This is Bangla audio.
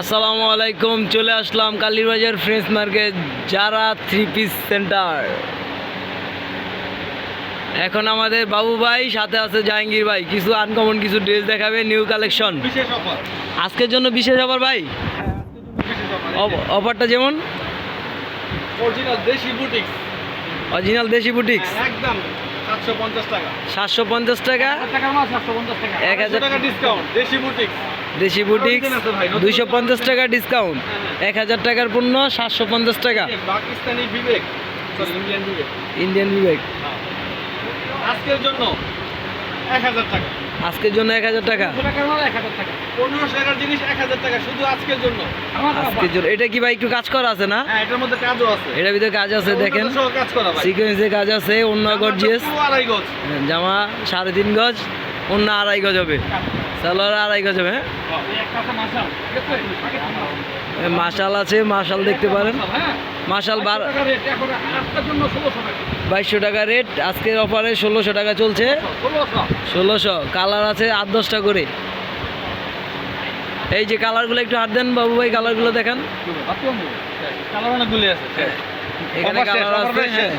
আসসালামু আলাইকুম চলে আসলাম কালীবাজার ফ্রেন্স মার্কেট যারা থ্রি পিস সেন্টার এখন আমাদের বাবু ভাই সাথে আছে জাহাঙ্গীর ভাই। কিছু আনকমন কিছু ড্রেস দেখাবে নিউ কালেকশন আজকের জন্য বিশেষ অফার ভাই? অফারটা যেমন? অরিজিনাল দেশি বুটিক্স একদম। সাতশো পঞ্চাশ টাকা। সাতশো পঞ্চাশ টাকা? এক হাজার টাকা ডিসকাউন্ট দেশি বুটিক্স দেশি নতুন দুইশো পঞ্চাশ টাকা ডিসকাউন্ট হ্যাঁ, এক হাজার টাকার পণ্য সাতশো পঞ্চাশ টাকা। পাকিস্তানি বিবেক ইন্ডিয়ান বিবেক। ইন্ডিয়ান বিবেক। আজকের জন্য এক হাজার টাকা। আজকের জন্য এক হাজার টাকা। পনেরোশো টাকার জিনিস এক হাজার টাকা শুধু আজকের জন্য। আজকের জন্য এটা কি ভাই একটু কাজ করা আছে না? হ্যাঁ এটার মধ্যে কাজও আছে। এটার ভিতরে কাজ আছে দেখেন। সিকোয়েন্সে কাজ আছে অন্য গজ। জামা সাড়ে তিন গজ। অন্য আড়াই গজ হবে। সালোয়ার আড়াই গজ হবে হ্যাঁ? এ মাশাল আছে মাশাল দেখতে পারেন। মাশাল বার বাইশশো টাকা রেট আজকের অফারে ষোলোশো টাকা চলছে। ষোলোশো কালার আছে আট দশটা করে। এই যে কালারগুলো একটু হাত দেন বাবু ভাই কালারগুলো দেখান। আছে। এখানে কালার আছে। হ্যাঁ।